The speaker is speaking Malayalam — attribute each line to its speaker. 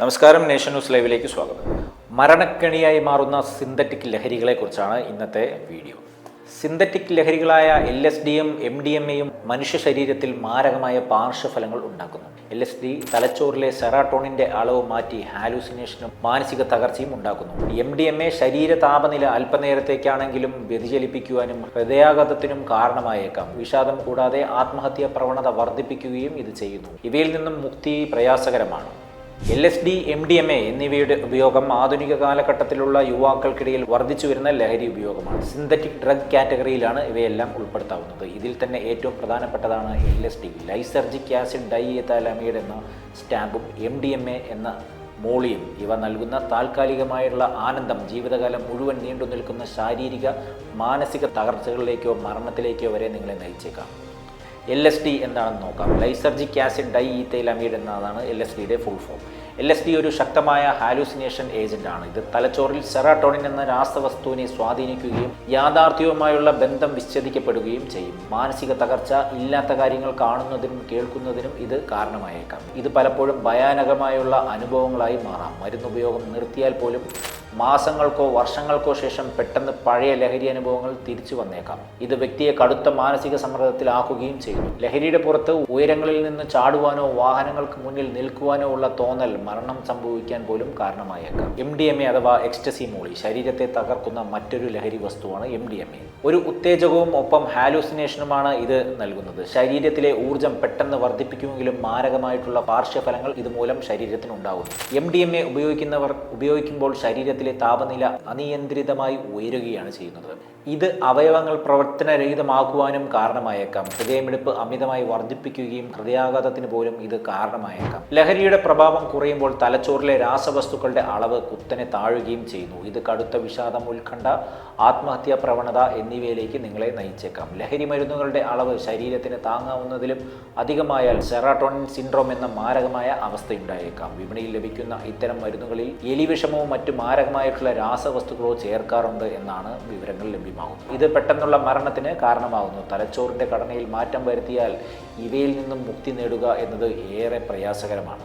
Speaker 1: നമസ്കാരം നേഷൻ ന്യൂസ് ലൈവിലേക്ക് സ്വാഗതം. മരണക്കെണിയായി മാറുന്ന സിന്തറ്റിക് ലഹരികളെക്കുറിച്ചാണ് ഇന്നത്തെ വീഡിയോ. സിന്തറ്റിക് ലഹരികളായ എൽ എസ് ഡിയും എം ഡി എം എയും മനുഷ്യ ശരീരത്തിൽ മാരകമായ പാർശ്വഫലങ്ങൾ ഉണ്ടാക്കുന്നു. എൽ എസ് ഡി തലച്ചോറിലെ സെറാട്ടോണിന്റെ അളവ് മാറ്റി ഹാലൂസിനേഷനും മാനസിക തകർച്ചയും ഉണ്ടാക്കുന്നു. എം ഡി എം എ ശരീര താപനില അല്പനേരത്തേക്കാണെങ്കിലും വ്യതിചലിപ്പിക്കുവാനും ഹൃദയാഘാതത്തിനും കാരണമായേക്കാം. വിഷാദം കൂടാതെ ആത്മഹത്യാ പ്രവണത വർദ്ധിപ്പിക്കുകയും ഇത് ചെയ്യുന്നു. ഇവയിൽ നിന്നും മുക്തി പ്രയാസകരമാണ്. L S D M D M A എന്നിവയുടെ ഉപയോഗം ആധുനിക കാലഘട്ടത്തിലുള്ള യുവാക്കൾക്കിടയിൽ വർദ്ധിച്ചു വരുന്ന ലഹരി ഉപയോഗമാണ്. സിന്തറ്റിക് ഡ്രഗ് കാറ്റഗറിയിലാണ് ഇവയെല്ലാം ഉൾപ്പെടുത്താവുന്നത്. ഇതിൽ തന്നെ ഏറ്റവും പ്രധാനപ്പെട്ടതാണ് L S D. Lysergic acid diethylamide എന്ന സ്റ്റാമ്പും എം ഡി എം എ എന്ന മോളിയും. ഇവ നൽകുന്ന താൽക്കാലികമായുള്ള ആനന്ദം ജീവിതകാലം മുഴുവൻ നീണ്ടു നിൽക്കുന്ന ശാരീരിക മാനസിക തകർച്ചകളിലേക്കോ മരണത്തിലേക്കോ വരെ നിങ്ങളെ നയിച്ചേക്കാം. എൽ എസ് ഡി എന്താണെന്ന് നോക്കാം. ലൈസർജിക് ആസിഡ് ഡൈ ഈത്തൈലമീഡ് എന്നതാണ് എൽ എസ് ഡിയുടെ full form L S D ഒരു ശക്തമായ ഹാലൂസിനേഷൻ ഏജന്റാണ് ഇത് തലച്ചോറിൽ സെറാട്ടോണിൻ എന്ന രാസവസ്തുവിനെ സ്വാധീനിക്കുകയും യാഥാർത്ഥ്യവുമായുള്ള ബന്ധം വിച്ഛേദിക്കപ്പെടുകയും ചെയ്യും. മാനസിക തകർച്ച ഇല്ലാത്ത കാര്യങ്ങൾ കാണുന്നതിനും കേൾക്കുന്നതിനും ഇത് കാരണമായേക്കാം. ഇത് പലപ്പോഴും ഭയാനകമായുള്ള അനുഭവങ്ങളായി മാറാം. മരുന്നുപയോഗം നിർത്തിയാൽ പോലും മാസങ്ങൾക്കോ വർഷങ്ങൾക്കോ ശേഷം പെട്ടെന്ന് പഴയ ലഹരി അനുഭവങ്ങൾ തിരിച്ചു വന്നേക്കാം. ഇത് വ്യക്തിയെ കടുത്ത മാനസിക സമ്മർദ്ദത്തിലാക്കുകയും ചെയ്യുന്നു. ലഹരിയുടെ പുറത്ത് ഉയരങ്ങളിൽ നിന്ന് ചാടുവാനോ വാഹനങ്ങൾക്ക് മുന്നിൽ നിൽക്കുവാനോ ഉള്ള തോന്നൽ മരണം സംഭവിക്കാൻ പോലും കാരണമായേക്കാം. എം ഡി എം എ അഥവാ എക്സ്റ്റസി മൂളി ശരീരത്തെ തകർക്കുന്ന മറ്റൊരു ലഹരി വസ്തുവാണ് എം ഡി എം എ ഒരു ഉത്തേജകവും ഒപ്പം ഹാലൂസിനേഷനുമാണ് ഇത് നൽകുന്നത്. ശരീരത്തിലെ ഊർജം പെട്ടെന്ന് വർദ്ധിപ്പിക്കുമെങ്കിലും മാരകമായിട്ടുള്ള പാർശ്വഫലങ്ങൾ ഇതുമൂലം ശരീരത്തിന് ഉണ്ടാകുന്നു എം ഡി എം എ ഉപയോഗിക്കുന്നവർ ഉപയോഗിക്കുമ്പോൾ ശരീരത്തിലെ താപനില അനിയന്ത്രിതമായി ഉയരുകയാണ് ചെയ്യുന്നത്. ഇത് അവയവങ്ങൾ പ്രവർത്തനരഹിതമാക്കുവാനും കാരണമായേക്കാം. ഹൃദയമിടിപ്പ് അമിതമായി വർദ്ധിപ്പിക്കുകയും ഹൃദയാഘാതത്തിന് പോലും ഇത് കാരണമായേക്കാം. ലഹരിയുടെ പ്രഭാവം കുറയുമ്പോൾ തലച്ചോറിലെ രാസവസ്തുക്കളുടെ അളവ് കുത്തനെ താഴുകയും ചെയ്യുന്നു. ഇത് കടുത്ത വിഷാദം ഉത്കണ്ഠ ആത്മഹത്യാ പ്രവണത എന്നിവയിലേക്ക് നിങ്ങളെ നയിച്ചേക്കാം. ലഹരി മരുന്നുകളുടെ അളവ് ശരീരത്തിന് താങ്ങാവുന്നതിലും അധികമായാൽ സെറാട്ടോണിൻ സിൻഡ്രോം എന്ന മാരകമായ അവസ്ഥയുണ്ടായേക്കാം. വിപണിയിൽ ലഭിക്കുന്ന ഇത്തരം മരുന്നുകളിൽ എലിവിഷമോ മറ്റു മാരകമായിട്ടുള്ള രാസവസ്തുക്കളോ ചേർക്കാറുണ്ട് എന്നാണ് വിവരങ്ങൾ ലഭ്യമാകുന്നത്. ഇത് പെട്ടെന്നുള്ള മരണത്തിന് കാരണമാകുന്നു തലച്ചോറിന്റെ ഘടനയിൽ മാറ്റം വരുത്തിയാൽ ഇവയിൽ നിന്നും മുക്തി നേടുക എന്നത് ഏറെ പ്രയാസകരമാണ്.